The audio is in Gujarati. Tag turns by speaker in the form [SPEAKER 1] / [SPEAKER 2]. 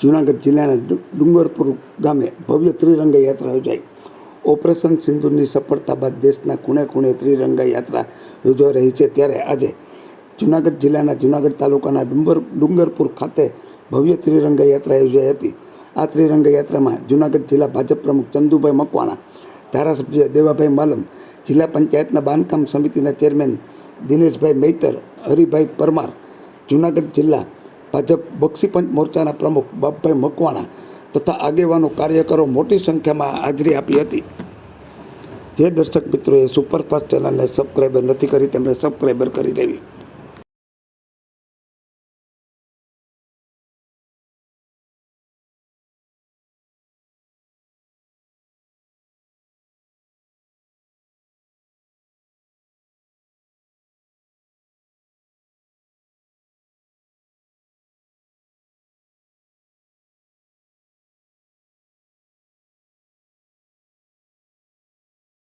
[SPEAKER 1] જૂનાગઢ જિલ્લાના ડુંગરપુર ગામે ભવ્ય ત્રિરંગા યાત્રા યોજાઈ. ઓપરેશન સિંધુની સફળતા બાદ દેશના ખૂણે ખૂણે ત્રિરંગા યાત્રા યોજાઈ રહી છે. ત્યારે આજે જૂનાગઢ જિલ્લાના જૂનાગઢ તાલુકાના ડુંગર ડુંગરપુર ખાતે ભવ્ય ત્રિરંગા યાત્રા યોજાઈ હતી. આ ત્રિરંગા યાત્રામાં જૂનાગઢ જિલ્લા ભાજપ પ્રમુખ ચંદુભાઈ મકવાણા, ધારાસભ્ય દેવાભાઈ માલમ, જિલ્લા પંચાયતના બાંધકામ સમિતિના ચેરમેન દિનેશભાઈ મૈતર, હરિભાઈ પરમાર, જૂનાગઢ જિલ્લા ભાજપ બક્ષીપંચ મોરચાના પ્રમુખ બાપભાઈ મકવાણા તથા આગેવાનો કાર્યકરો મોટી સંખ્યામાં હાજરી આપી હતી. જે દર્શક મિત્રોએ સુપરફાસ્ટ ચેનલને સબસ્ક્રાઈબર નથી કરી, તેમણે સબસ્ક્રાઈબર કરી લેવી.